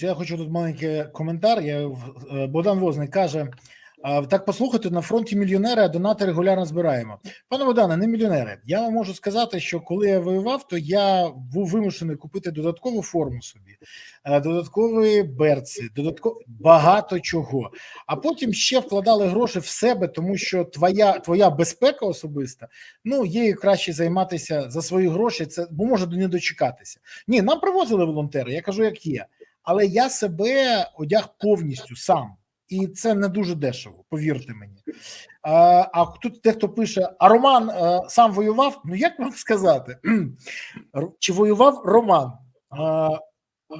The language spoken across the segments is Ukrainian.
Я хочу тут маленький коментар. Я, е, Богдан Возний каже: так послухайте, на фронті мільйонери, а донати регулярно збираємо. Пане Богдане, не мільйонери. Я вам можу сказати, що коли я воював, то я був вимушений купити додаткову форму собі, е, додаткові берці, додатково багато чого. А потім ще вкладали гроші в себе, тому що твоя твоя безпека особиста, ну їй краще займатися за свої гроші. Це бо може не дочекатися. Ні, нам привозили волонтери. Я кажу, як є. Але я себе одяг повністю сам, і це не дуже дешево, повірте мені. А, а тут дехто пише: А Роман а, сам воював? Ну як вам сказати? Чи воював Роман? А,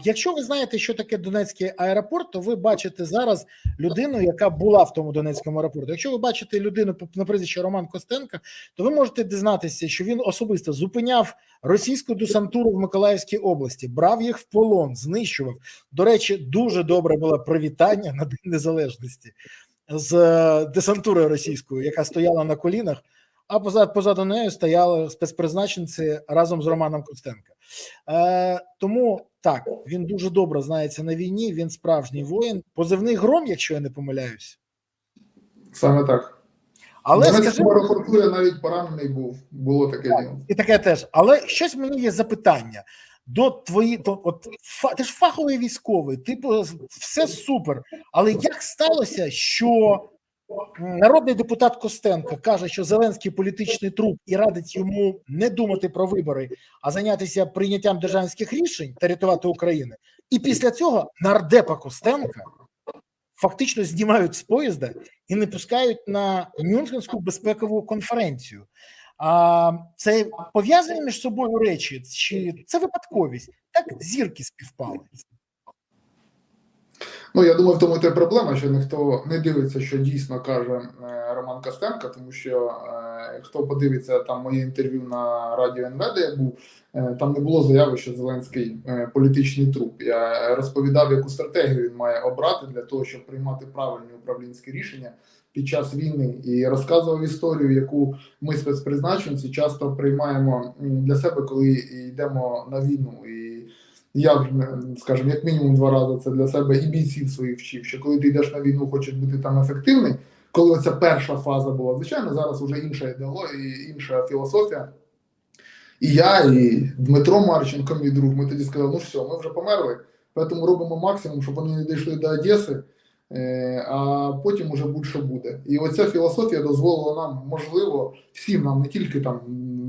Якщо ви знаєте, що таке Донецький аеропорт, то ви бачите зараз людину, яка була в тому Донецькому аеропорту. Якщо ви бачите людину на прізвище Роман Костенко, то ви можете дізнатися, що він особисто зупиняв російську десантуру в Миколаївській області, брав їх в полон, знищував. До речі, дуже добре було привітання на День Незалежності з десантурою російською, яка стояла на колінах. А позаду, позаду нею стояли спецпризначенці разом з Романом Костенко. Е, Тому так він дуже добре знається на війні. Він справжній воїн. Позивний гром, якщо я не помиляюсь, саме так. але скажи, я навіть поранений був. Було таке діло. і таке теж. Але щось мені є запитання до твої, то от фа, ти ж фаховий військовий, типу, все супер. Але як сталося, що народний депутат Костенко каже, що Зеленський політичний труп і радить йому не думати про вибори, а зайнятися прийняттям державницьких рішень та рятувати Україну. І після цього нардепа Костенка фактично знімають з поїзда і не пускають на Мюнхенську безпекову конференцію. А це пов'язані між собою речі, чи це випадковість? Так зірки співпали. Ну я думаю, в тому те проблема, що ніхто не дивиться, що дійсно каже е, Роман Костенко, тому що е, хто подивиться там моє інтерв'ю на радіо НВ, де я був, е, там не було заяви, що Зеленський е, політичний труп. Я розповідав, яку стратегію він має обрати для того, щоб приймати правильні управлінські рішення під час війни, і розказував історію, яку ми спецпризначенці часто приймаємо для себе, коли йдемо на війну. І я скажімо, як мінімум два рази це для себе і бійців своїх вчив, що коли ти йдеш на війну, хочеш бути там ефективний. Коли оця перша фаза була, звичайно, зараз вже інша ідеологія, інша філософія. І я, і Дмитро Марченко, мій друг, ми тоді сказали, ну все, ми вже померли, тому робимо максимум, щоб вони не дійшли до Одеси, а потім уже будь-що буде. І оця філософія дозволила нам, можливо, всім нам, не тільки там,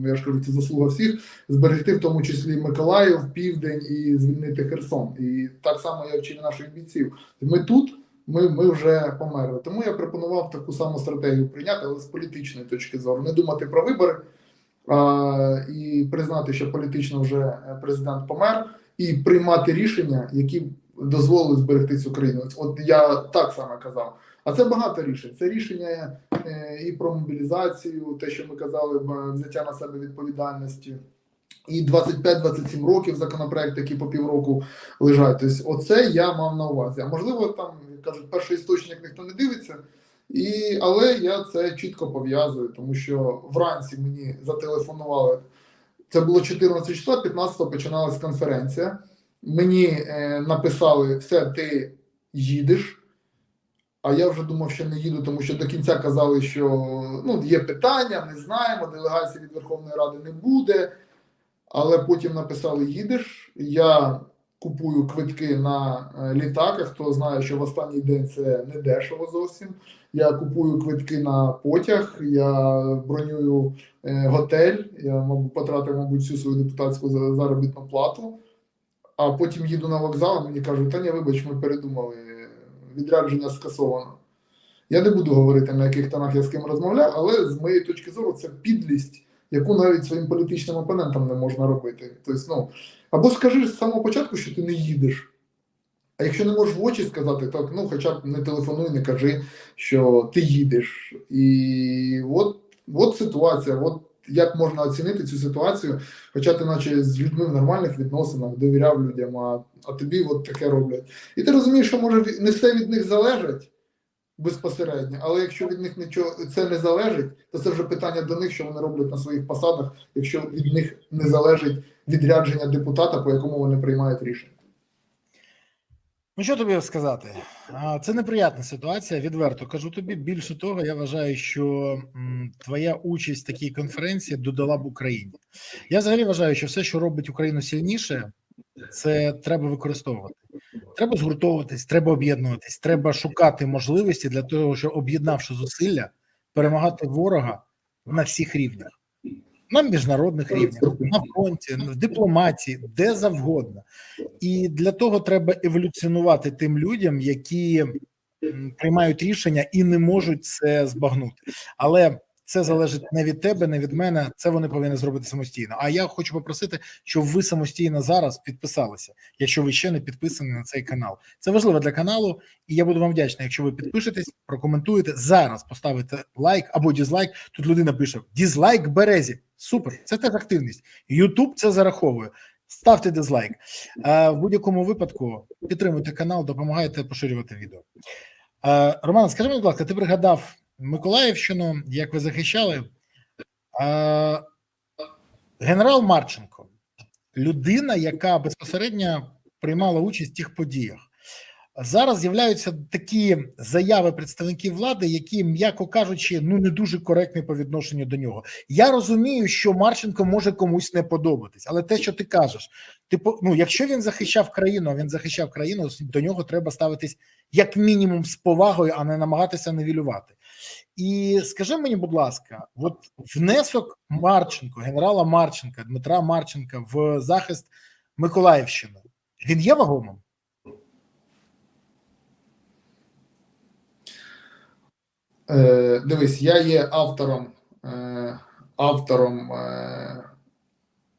я ж кажу, це заслуга всіх, зберегти в тому числі Миколаїв, Південь і звільнити Херсон. І так само я вчив наших бійців. Ми тут, ми, ми вже померли. Тому я пропонував таку саму стратегію прийняти, але з політичної точки зору. Не думати про вибори а, і признати, що політично вже президент помер, і приймати рішення, які дозволили зберегти цю країну. От я так само казав. А це багато рішень. Це рішення е, і про мобілізацію, те, що ми казали, взяття на себе відповідальності. І 25-27 років законопроект, які по півроку лежать. Тобто, оце я мав на увазі. А можливо, там кажуть, перший істочник ніхто не дивиться, і, але я це чітко пов'язую, тому що вранці мені зателефонували. Це було 14 числа, 15 починалась конференція. Мені е, написали: все, ти їдеш. А я вже думав, що не їду, тому що до кінця казали, що ну, є питання, не знаємо, делегації від Верховної Ради не буде. Але потім написали: їдеш. Я купую квитки на е, літак. Хто знає, що в останній день це не дешево зовсім. Я купую квитки на потяг, я бронюю е, готель. Я мабуть, потратив, мабуть, всю свою депутатську за- заробітну плату. А потім їду на вокзал, мені кажуть, та ні, вибач, ми передумали, відрядження скасовано. Я не буду говорити, на яких тонах я з ким розмовляв, але з моєї точки зору це підлість, яку навіть своїм політичним опонентам не можна робити. Тобто, ну, або скажи з самого початку, що ти не їдеш. А якщо не можеш в очі сказати, так ну хоча б не телефонуй, не кажи, що ти їдеш. І от, от ситуація, от як можна оцінити цю ситуацію, хоча ти, наче з людьми в нормальних відносинах, довіряв людям, а, а тобі от таке роблять. І ти розумієш, що може не все від них залежить безпосередньо, але якщо від них нічого це не залежить, то це вже питання до них, що вони роблять на своїх посадах, якщо від них не залежить відрядження депутата, по якому вони приймають рішення. Ну, що тобі сказати? Це неприятна ситуація. Відверто кажу тобі. Більше того, я вважаю, що твоя участь в такій конференції додала б Україні. Я взагалі вважаю, що все, що робить Україну сильніше, це треба використовувати. Треба згуртовуватись, треба об'єднуватись, треба шукати можливості для того, щоб об'єднавши зусилля, перемагати ворога на всіх рівнях. На міжнародних рівнях, на фронті, в дипломатії, де завгодно. І для того треба еволюціонувати тим людям, які приймають рішення і не можуть це збагнути. Але це залежить не від тебе, не від мене. Це вони повинні зробити самостійно. А я хочу попросити, щоб ви самостійно зараз підписалися, якщо ви ще не підписані на цей канал. Це важливо для каналу, і я буду вам вдячний, якщо ви підпишетесь, прокоментуєте зараз, поставите лайк або дізлайк. Тут людина пише: дізлайк березі. Супер, це теж активність. Ютуб це зараховує. Ставте дизлайк. Е, в будь-якому випадку підтримуйте канал, допомагайте поширювати відео. Е, Роман, скажи, будь ласка, ти пригадав Миколаївщину, як ви захищали? Е, генерал Марченко, людина, яка безпосередньо приймала участь в тих подіях. Зараз з'являються такі заяви представників влади, які, м'яко кажучи, ну не дуже коректні по відношенню до нього. Я розумію, що Марченко може комусь не подобатись, але те, що ти кажеш, типу, ну якщо він захищав країну, а він захищав країну, до нього треба ставитись як мінімум з повагою, а не намагатися невілювати. І скажи мені, будь ласка, от внесок Марченко, генерала Марченка, Дмитра Марченка в захист Миколаївщини, він є вагомим? Е, дивись, я є автором, е, автором е,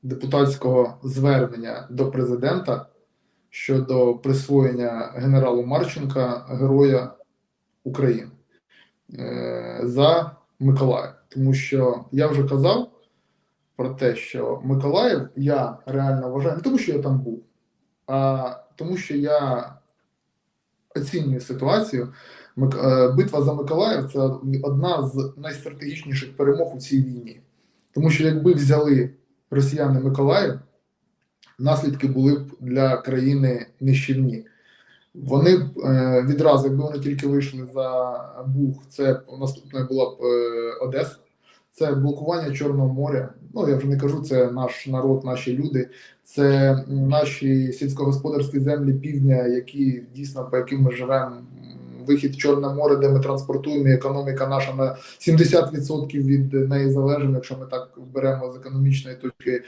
депутатського звернення до президента щодо присвоєння генералу Марченка Героя України е, за Миколаїв. Тому що я вже казав про те, що Миколаїв я реально вважаю, не тому що я там був, а тому, що я оцінюю ситуацію. Е, Битва за Миколаїв це одна з найстратегічніших перемог у цій війні. Тому що якби взяли росіяни Миколаїв, наслідки були б для країни нищівні. Вони б е, відразу, якби вони тільки вийшли за Буг, це б наступною була б е, Одеса. Це блокування Чорного моря. Ну я вже не кажу, це наш народ, наші люди, це наші сільськогосподарські землі півдня, які дійсно по яким ми живемо. Вихід Чорне море, де ми транспортуємо, і економіка наша на 70% від неї залежить, якщо ми так беремо з економічної точки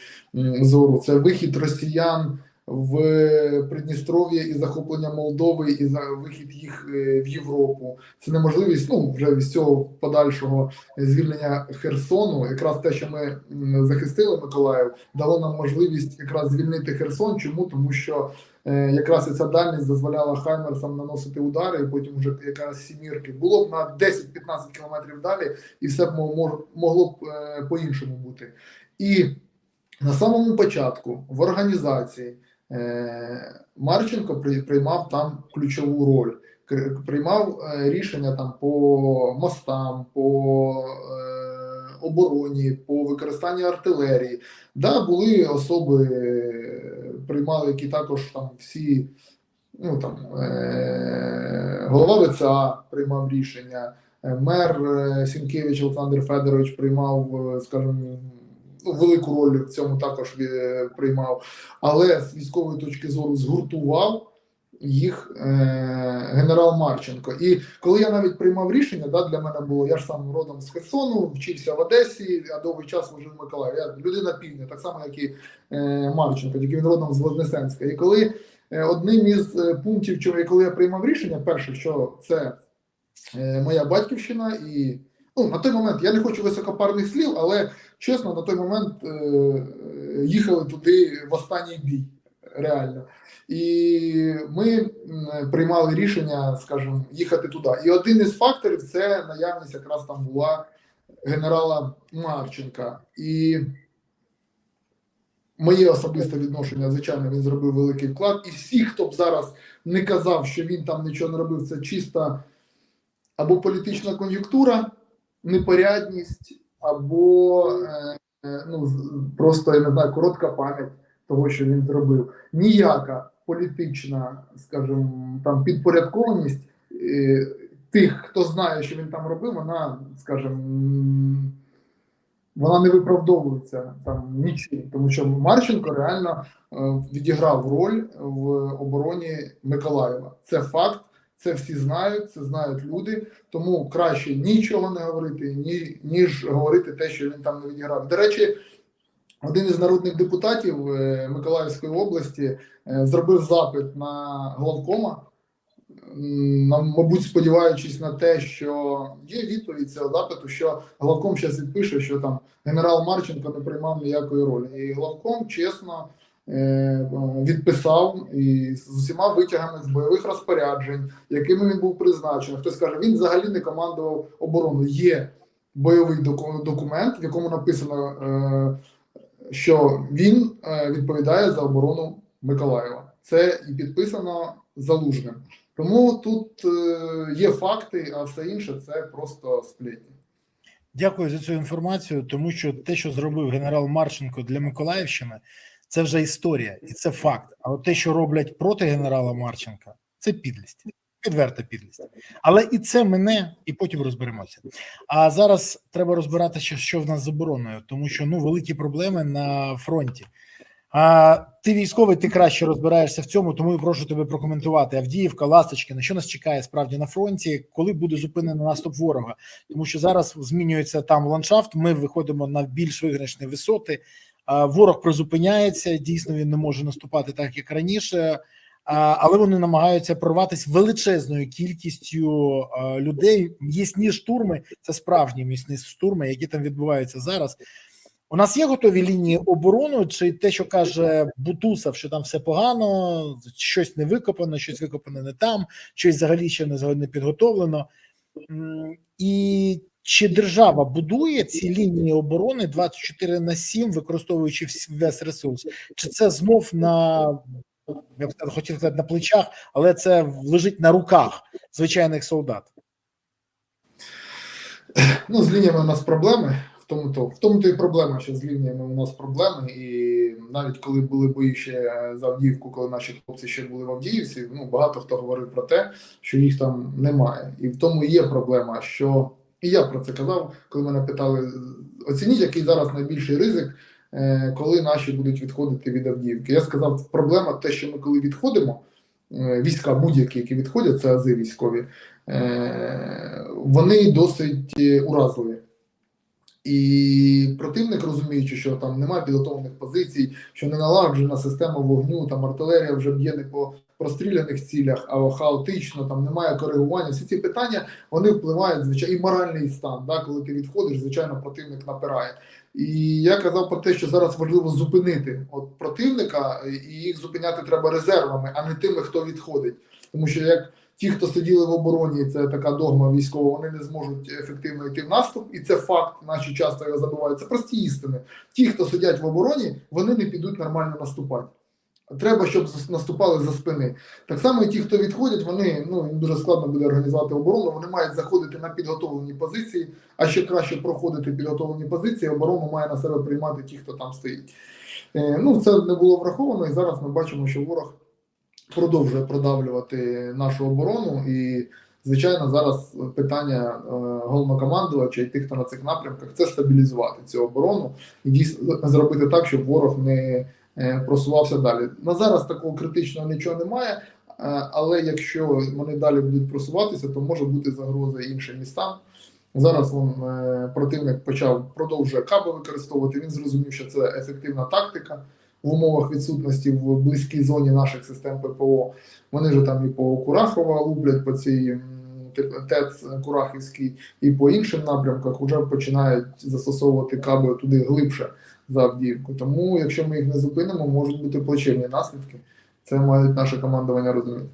зору. Це вихід росіян в Придністров'я і захоплення Молдови, і за вихід їх е, в Європу. Це неможливість ну вже з цього подальшого звільнення Херсону. Якраз те, що ми захистили Миколаїв, дало нам можливість якраз звільнити Херсон. Чому? Тому що е, якраз ця дальність дозволяла Хаймерсам наносити удари, і потім вже якраз сімірки. Було б на 10-15 кілометрів далі, і все б могло б е, по-іншому бути. І на самому початку в організації Марченко приймав там ключову роль. Приймав е, рішення там по мостам, по е, обороні, по використанню артилерії. Да, були особи, е, приймали, які також там всі, ну там е, голова ВЦА приймав рішення, е, мер е, Сінкевич Олександр Федорович приймав, е, скажімо, велику роль в цьому також е, приймав, але з військової точки зору згуртував їх е, генерал Марченко. І коли я навіть приймав рішення, да, для мене було, я ж сам родом з Херсону, вчився в Одесі, а довгий час служив в Миколаєві. Я людина півдня, так само, як і е, Марченко, тільки він родом з Вознесенська. І коли е, одним із е, пунктів, чого коли я приймав рішення, перше, що це е, моя батьківщина, і ну, на той момент я не хочу високопарних слів, але чесно, на той момент е, їхали туди в останній бій. Реально, і ми приймали рішення, скажімо, їхати туди. І один із факторів це наявність якраз там була генерала Марченка. І моє особисте відношення, звичайно, він зробив великий вклад. І всі, хто б зараз не казав, що він там нічого не робив, це чиста або політична кон'юнктура, непорядність, або е, е, ну, просто я не знаю, коротка пам'ять того, що він зробив. Ніяка політична, скажімо, там підпорядкованість е, тих, хто знає, що він там робив, вона, скажімо, вона не виправдовується там нічим, тому що Марченко реально е, відіграв роль в обороні Миколаєва. Це факт, це всі знають, це знають люди. Тому краще нічого не говорити, ні, ніж говорити те, що він там не відіграв. До речі, один із народних депутатів е, Миколаївської області е, зробив запит на главкома, мабуть, сподіваючись на те, що є відповідь цього запиту, що главком зараз відпише, що там генерал Марченко не приймав ніякої ролі. І главком чесно відписав і з усіма витягами з бойових розпоряджень, якими він був призначений. Хтось каже, він взагалі не командував обороною. Є бойовий доку- документ, в якому написано, е, що він е, відповідає за оборону Миколаєва. Це і підписано залужним. Тому тут е, є факти, а все інше це просто сплетні. Дякую за цю інформацію, тому що те, що зробив генерал Марченко для Миколаївщини, це вже історія і це факт. А от те, що роблять проти генерала Марченка, це підлість, відверта підлість. Але і це мене, і потім розберемося. А зараз треба розбиратися, що в нас з обороною, тому що ну великі проблеми на фронті. А ти військовий, ти краще розбираєшся в цьому, тому і прошу тебе прокоментувати. Авдіївка, Ласточкіна, що нас чекає справді на фронті, коли буде зупинений наступ ворога? Тому що зараз змінюється там ландшафт. Ми виходимо на більш виграшні висоти. Ворог призупиняється. Дійсно, він не може наступати так, як раніше. Але вони намагаються прорватися величезною кількістю людей. М'ясні штурми це справжні м'ясні штурми, які там відбуваються зараз. У нас є готові лінії оборони, чи те, що каже Бутусов, що там все погано, щось не викопано, щось викопано не там, щось взагалі ще не підготовлено. І чи держава будує ці лінії оборони 24 на 7, використовуючи весь ресурс, чи це знов на я б хотів сказати на плечах, але це лежить на руках звичайних солдат? Ну, з лініями у нас проблеми. В тому то в тому то і проблема, що з лініями у нас проблеми. І навіть коли були бої ще за Авдіївку, коли наші хлопці ще були в Авдіївці, ну багато хто говорив про те, що їх там немає. І в тому є проблема, що і я про це казав, коли мене питали: оцініть, який зараз найбільший ризик, е, коли наші будуть відходити від Авдіївки. Я сказав, проблема те, що ми коли відходимо. е, Війська будь-які, які відходять, це ази військові, е, вони досить уразливі. І противник, розуміючи, що там немає підготовлених позицій, що не налагоджена система вогню, там артилерія вже б'є не по простріляних цілях, а хаотично, там немає коригування. Всі ці питання вони впливають звичайно і моральний стан. Да, коли ти відходиш, звичайно, противник напирає. І я казав про те, що зараз важливо зупинити от противника, і їх зупиняти треба резервами, а не тими, хто відходить. Тому що як ті, хто сиділи в обороні, це така догма військова, вони не зможуть ефективно йти в наступ, і це факт. Наші часто його забувають. Це прості істини. Ті, хто сидять в обороні, вони не підуть нормально наступати. Треба, щоб наступали за спини. Так само і ті, хто відходять, вони ну їм дуже складно буде організувати оборону. Вони мають заходити на підготовлені позиції, а ще краще проходити підготовлені позиції. Оборону має на себе приймати ті, хто там стоїть. Е, ну це не було враховано, і зараз ми бачимо, що ворог продовжує продавлювати нашу оборону. І, звичайно, зараз питання е, головнокомандувача і тих, хто на цих напрямках, це стабілізувати цю оборону і дійсно зробити так, щоб ворог не просувався далі. На зараз такого критичного нічого немає. е, Але якщо вони далі будуть просуватися, то може бути загроза іншим містам. Зараз он, е, противник почав продовжує каби використовувати. Він зрозумів, що це ефективна тактика в умовах відсутності в близькій зоні наших систем ППО. Вони ж там і по Курахова луплять по цій ТЕЦ Курахівський і по іншим напрямках вже починають застосовувати каби туди глибше за Авдіївку. Тому, якщо ми їх не зупинимо, можуть бути плачевні наслідки. Це мають наше командування розуміти.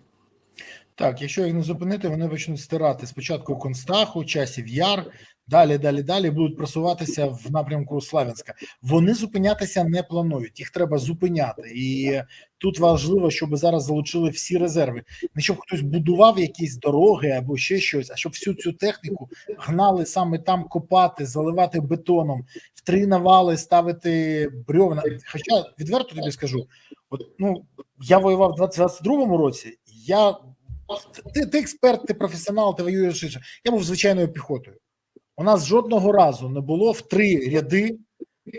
Так, якщо їх не зупинити, вони почнуть стирати спочатку Констаху, часів яр, далі, далі, далі будуть просуватися в напрямку Славянська. Вони зупинятися не планують, їх треба зупиняти. І тут важливо, щоб зараз залучили всі резерви. Не щоб хтось будував якісь дороги або ще щось, а щоб всю цю техніку гнали саме там копати, заливати бетоном, три навали ставити брьовна. Хоча відверто тобі скажу, от ну я воював в 22-му році. Я ти, ти експерт, ти професіонал, ти воюєш. інше. Я був звичайною піхотою. У нас жодного разу не було в три ряди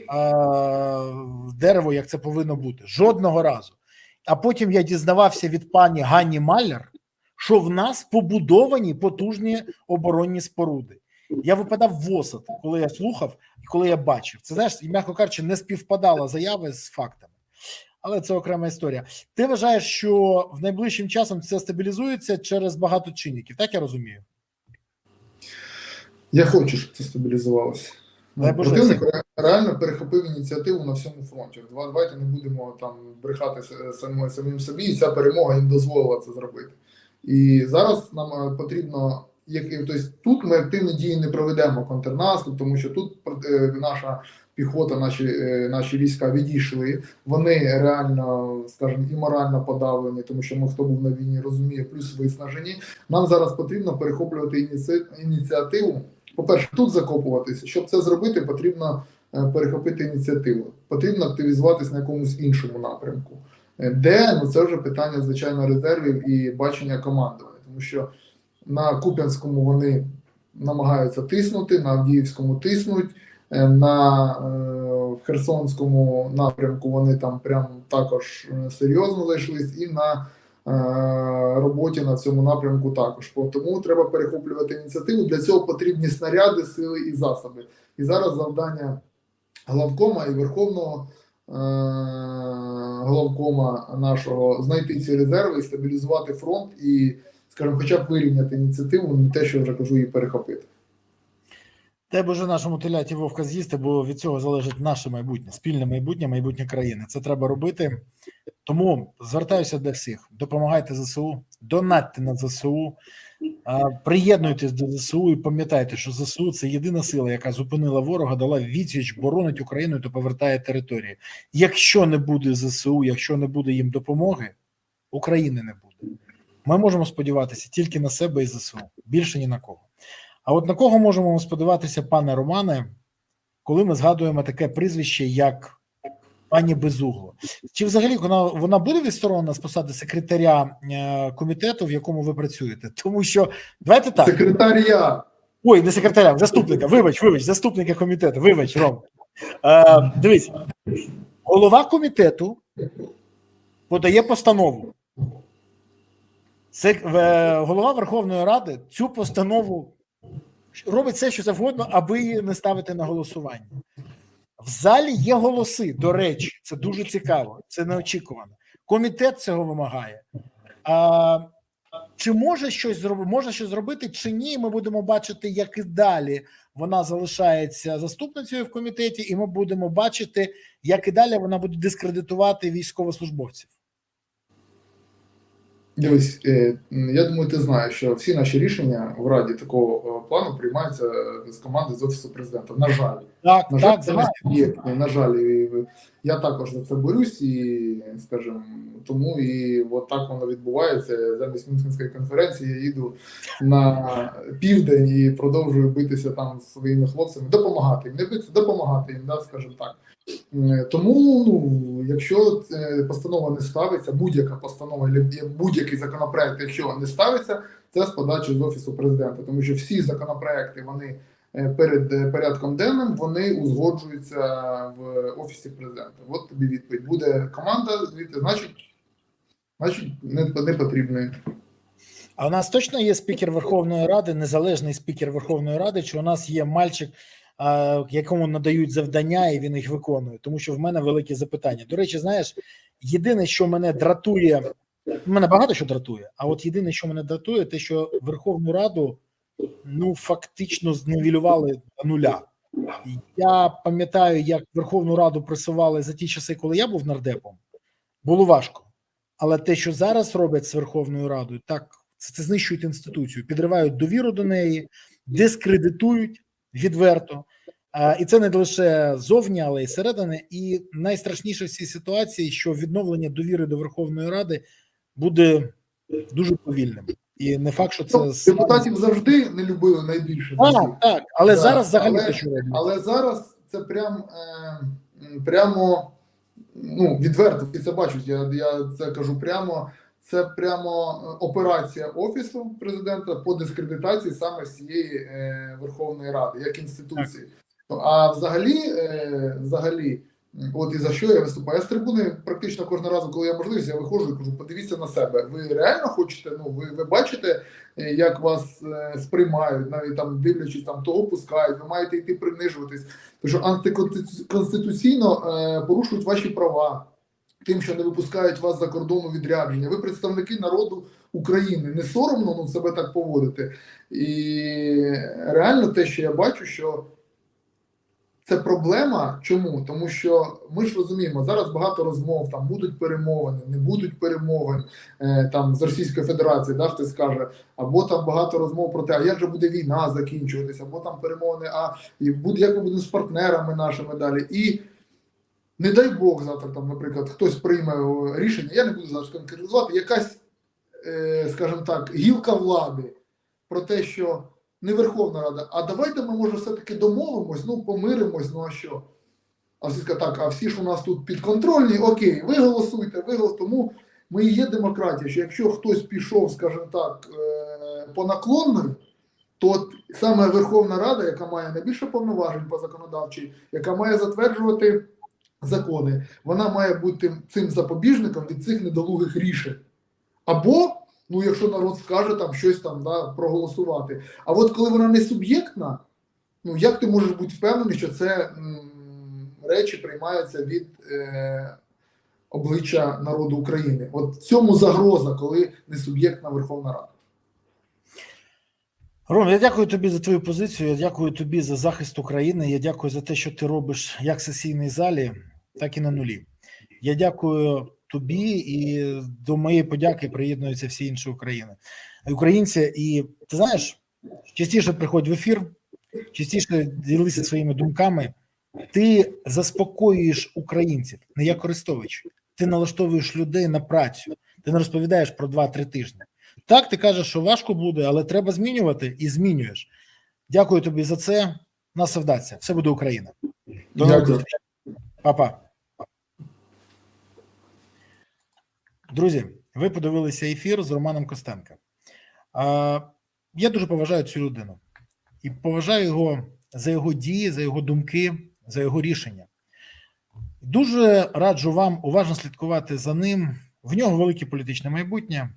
а, дерево, як це повинно бути. Жодного разу. А потім я дізнавався від пані Ганні Маляр, що в нас побудовані потужні оборонні споруди. Я випадав в осад, коли я слухав і коли я бачив. Це знаєш, і, м'яко кажучи, не співпадала заяви з фактами. Але це окрема історія. Ти вважаєш, що в найближчим часом це стабілізується через багато чинників, так я розумію? Я хочу, щоб це стабілізувалося. Дай Ну, Боже, Противник реально перехопив ініціативу на всьому фронті. Давайте не будемо там брехати самим, самим собі, і ця перемога їм дозволила це зробити. І зараз нам е, потрібно, як тобто тут ми активні дії не проведемо контрнаступ, тому що тут е, наша піхота, наші, е, наші війська відійшли. Вони реально, скажімо, і морально подавлені, тому що ми хто був на війні, розуміє, плюс виснажені. Нам зараз потрібно перехоплювати ініці- ініціативу. По-перше, тут закопуватися. Щоб це зробити, потрібно е, перехопити ініціативу. Потрібно активізуватись на якомусь іншому напрямку. Де ну це вже питання звичайно резервів і бачення командування, тому що на Куп'янському вони намагаються тиснути, на Авдіївському тиснуть, е, на е, Херсонському напрямку вони там прям також е, серйозно зайшлись, і на роботі на цьому напрямку також. Тому треба перехоплювати ініціативу. Для цього потрібні снаряди, сили і засоби. І зараз завдання главкома і верховного главкома нашого знайти ці резерви стабілізувати фронт і, скажімо, хоча б вирівняти ініціативу, не те, що вже кажу, її перехопити. Дай Боже нашому теляті вовка з'їсти, бо від цього залежить наше майбутнє, спільне майбутнє, майбутнє країни. Це треба робити. Тому звертаюся до всіх: допомагайте ЗСУ, донатьте на ЗСУ, приєднуйтесь до ЗСУ і пам'ятайте, що ЗСУ це єдина сила, яка зупинила ворога, дала відсіч, боронить Україну та повертає території. Якщо не буде ЗСУ, якщо не буде їм допомоги, України не буде. Ми можемо сподіватися тільки на себе і ЗСУ, більше ні на кого. А от на кого можемо сподіватися, пане Романе, коли ми згадуємо таке прізвище, як пані Безугло? Чи взагалі вона, вона буде відсторонена з посади секретаря е, комітету, в якому ви працюєте? Тому що давайте так. Секретарія. Ой, не секретаря, заступника. Вибач, вибач, заступника комітету. Вибач, Ром. Е, дивись, голова комітету подає постанову. Це е, голова Верховної Ради цю постанову робить все, що завгодно, аби її не ставити на голосування. В залі є голоси. До речі, це дуже цікаво, це неочікувано. Комітет цього вимагає. А, чи може щось зробити, може щось зробити, чи ні? Ми будемо бачити, як і далі вона залишається заступницею в комітеті, і ми будемо бачити, як і далі вона буде дискредитувати військовослужбовців. Дивись, е, я думаю, ти знаєш, що всі наші рішення в Раді такого е, плану приймаються з команди з офісу президента. На жаль, Так, на жаль, так, це знаю. не суб'єктно. На жаль, я також за це борюсь, і скажімо, тому і от так воно відбувається. Замість Мюнхенської конференції я їду на південь і продовжую битися там з своїми хлопцями, допомагати їм, не битися, допомагати їм, да, скажімо так. Е, Тому, ну, якщо е, постанова не ставиться, будь-яка постанова, будь-який законопроект, якщо не ставиться, це з подачі з офісу президента, тому що всі законопроекти вони перед е, порядком денним вони узгоджуються в офісі президента. От тобі відповідь. Буде команда звідти, значить, значить, не, не потрібно. А у нас точно є спікер Верховної Ради, незалежний спікер Верховної Ради, чи у нас є мальчик, якому надають завдання, і він їх виконує? Тому що в мене великі запитання. До речі, знаєш, єдине, що мене дратує, мене багато що дратує, а от єдине, що мене дратує, те, що Верховну Раду ну фактично зневілювали до нуля. Я пам'ятаю, як Верховну Раду пресували за ті часи, коли я був нардепом. Було важко. Але те, що зараз роблять з Верховною Радою, так це, це знищують інституцію, підривають довіру до неї, дискредитують відверто. А, і це не лише зовні, але й зсередини. І найстрашніше в цій ситуації, що відновлення довіри до Верховної Ради буде дуже повільним. І не факт, що це Ну, Депутатів завжди не любили найбільше. усіх. так, так, але Да, зараз взагалі але-. Але зараз це прям е, прямо ну, відверто, всі це бачать. Я, я це кажу прямо. Це прямо е, операція офісу президента по дискредитації саме всієї е, Верховної Ради як інституції. А взагалі, е, взагалі, от і за що я виступаю? З трибуни практично кожного разу, коли я можливість, я виходжу і кажу: подивіться на себе. Ви реально хочете? Ну ви, ви бачите, е, як вас е, сприймають, навіть там дивлячись, там того пускають, ви маєте йти принижуватись, тому що антиконституційно е, порушують ваші права. Тим, що не випускають вас за кордону відрядження, ви представники народу України. Не соромно ну, себе так поводити. І реально те, що я бачу, що це проблема. Чому? Тому що ми ж розуміємо, зараз багато розмов, там будуть перемовини, не будуть перемовин е, там з Російською Федерацією, да, хтось скаже, або там багато розмов про те, а як же буде війна закінчуватися, або там перемовини, а і буде, як ми будемо з партнерами нашими далі. І не дай Бог завтра, там, наприклад, хтось прийме рішення, я не буду зараз конкретизувати, якась, е, скажімо так, гілка влади про те, що не Верховна Рада, а давайте ми, може, все-таки домовимось, ну, помиримось, ну а що? А всі скажуть, так, а всі ж у нас тут підконтрольні, окей, ви голосуйте, ви голосуйте. Тому ми і є демократія, що якщо хтось пішов, скажімо так, е, по наклонної, то от саме Верховна Рада, яка має найбільше повноважень по законодавчій, яка має затверджувати закони, вона має бути цим запобіжником від цих недолугих рішень. Або, ну якщо народ скаже там щось там да, проголосувати. А от коли вона не суб'єктна, ну як ти можеш бути впевнений, що це м, речі приймаються від е, обличчя народу України? От в цьому загроза, коли не суб'єктна Верховна Рада. Ром, я дякую тобі за твою позицію. Я дякую тобі за захист України. Я дякую за те, що ти робиш як в сесійній залі, так і на нулі. Я дякую тобі і до моєї подяки приєднуються всі інші України. Українці, і ти знаєш, частіше приходь в ефір, частіше ділися своїми думками. Ти заспокоюєш українців, не як Користович. Ти налаштовуєш людей на працю. Ти не розповідаєш про 2-3 тижні. Так, ти кажеш, що важко буде, але треба змінювати і змінюєш. Дякую тобі за це. Нас все вдасться. Все буде Україна. До Дякую. Па-па. Друзі, ви подивилися ефір з Романом Костенка. Я дуже поважаю цю людину і поважаю його за його дії, за його думки, за його рішення. Дуже раджу вам уважно слідкувати за ним. В нього велике політичне майбутнє.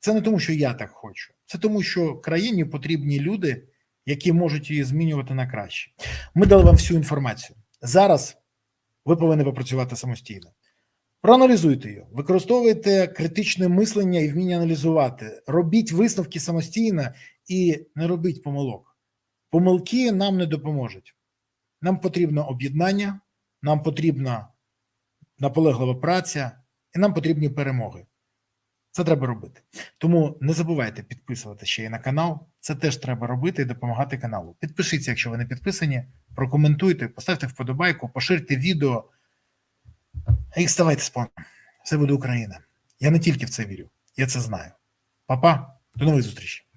Це не тому, що я так хочу, це тому, що країні потрібні люди, які можуть її змінювати на краще. Ми дали вам всю інформацію. Зараз ви повинні попрацювати самостійно. Проаналізуйте її, використовуйте критичне мислення і вміння аналізувати. Робіть висновки самостійно і не робіть помилок. Помилки нам не допоможуть. Нам потрібно об'єднання, нам потрібна наполеглива праця, і нам потрібні перемоги. Це треба робити. Тому не забувайте підписувати ще й на канал. Це теж треба робити і допомагати каналу. Підпишіться, якщо ви не підписані, прокоментуйте, поставте вподобайку, поширте відео і ставайте спонсором. Все буде Україна. Я не тільки в це вірю, я це знаю. Па-па, до нових зустрічей.